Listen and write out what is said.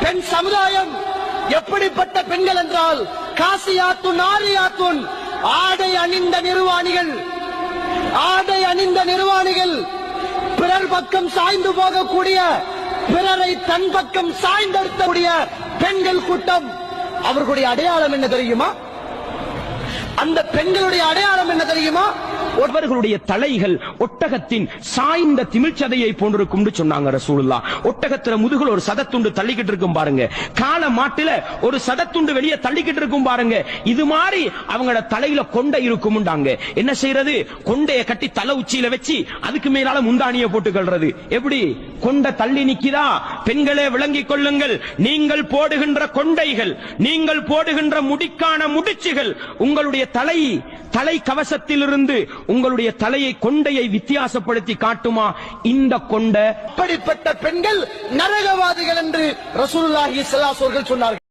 பெண் சமுதாயம் எப்படிப்பட்ட பெண்கள் என்றால் காசியாத்துன் ஆரியாத்துன் ஆடை அணிந்த நிர்வாணிகள். ஆடை அணிந்த நிர்வாணிகள். பிறர் பக்கம் சாய்ந்து போகக்கூடிய பிறரை தன் பக்கம் சாய்ந்தெடுத்தக்கூடிய பெண்கள் கூட்டம். அவர்களுடைய அடையாளம் என்ன தெரியுமா? அந்த பெண்களுடைய அடையாளம் என்ன தெரியுமா? அவர்களுடைய தலைகள் ஒட்டகத்தின் சாய்ந்த திமிழ்ச்சதையை போன்றிருக்கும் சொன்னாங்க ரசூலுல்லா ஒட்டகத்துல முதுகுல ஒரு சதத்துண்டு தள்ளிக்கிட்டு இருக்கும் பாருங்க. கால மாட்டுல ஒரு சதத்துண்டு வெளியே தள்ளிக்கிட்டு இருக்கும் பாருங்க. இது மாதிரி அவங்களோட தலையில கொண்டை இருக்கும்டாங்க என்ன செய்யறது? கொண்டைய கட்டி தலை உச்சியில வச்சு அதுக்கு மேலால முந்தானிய போட்டுக்கொள்றது எப்படி? கொண்ட தள்ளி நிக்கிறா பெண்களே விளங்கிக் கொள்ளுங்கள். நீங்கள் போடுகின்ற கொண்டைகள் நீங்கள் போடுகின்ற முடிக்கான முடிச்சுகள் உங்களுடைய தலை தலை கவசத்திலிருந்து உங்களுடைய தலையை கொண்டையை வித்தியாசப்படுத்தி காட்டுமா? இந்த கொண்ட அப்படிப்பட்ட பெண்கள் நரகவாதிகள் என்று ரசூலுல்லாஹி ஸல்லல்லாஹு அலைஹி சொன்னார்கள்.